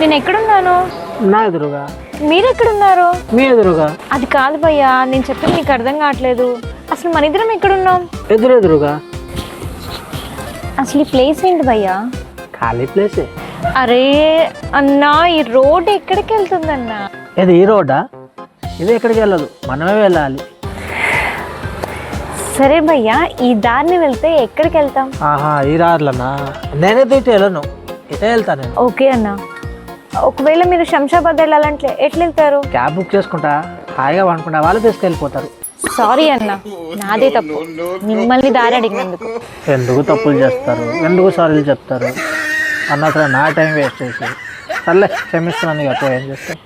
నేను ఎక్కడున్నాను? నా ఎదురుగా. మీరు ఎక్కడున్నారు మీ ఎదురుగా. అది కాదు భయ్యా నేను చెప్పింది నీకు అర్థం కావట్లేదు. అసలు మన ఇద్దరం ఎక్కడున్నాం? ఎదురెదురుగా అసలు ఈ ప్లేస్ ఏంటి భయ్యా? ఖాళీ ప్లేసే. అరే అన్నా ఈ రోడ్ ఎక్కడికి వెళ్తుందన్నా? ఇది ఈ రోడ్డా? ఇది ఎక్కడికి వెళ్ళదు మనమే వెళ్ళాలి. సరే భయ్యా ఈ దారిని వెళ్తే ఎక్కడికి వెళ్తాం? ఆహా ఈ రార్లనా నేనైతే ఇటు వెళ్ళను ఇటే వెళ్తా నేను. ఓకే అన్న. ఒకవేళ మీరు శంషాబాద్ వెళ్ళాలంటే ఎట్లా వెళ్తారు? క్యాబ్ బుక్ చేసుకుంటా హాయిగా అనుకుంటా వాళ్ళు తీసుకెళ్ళిపోతారు. సారీ అన్న నాదే తప్పు. మిమ్మల్ని దారి అడిగినందుకు. ఎందుకు తప్పులు చేస్తారు? ఎందుకు సారీలు చెప్తారు? అన్నట్టు నా టైం వేస్ట్ చేసి. సర్లే క్షమిస్తున్నాను ఇక పో, ఏం చేస్తాం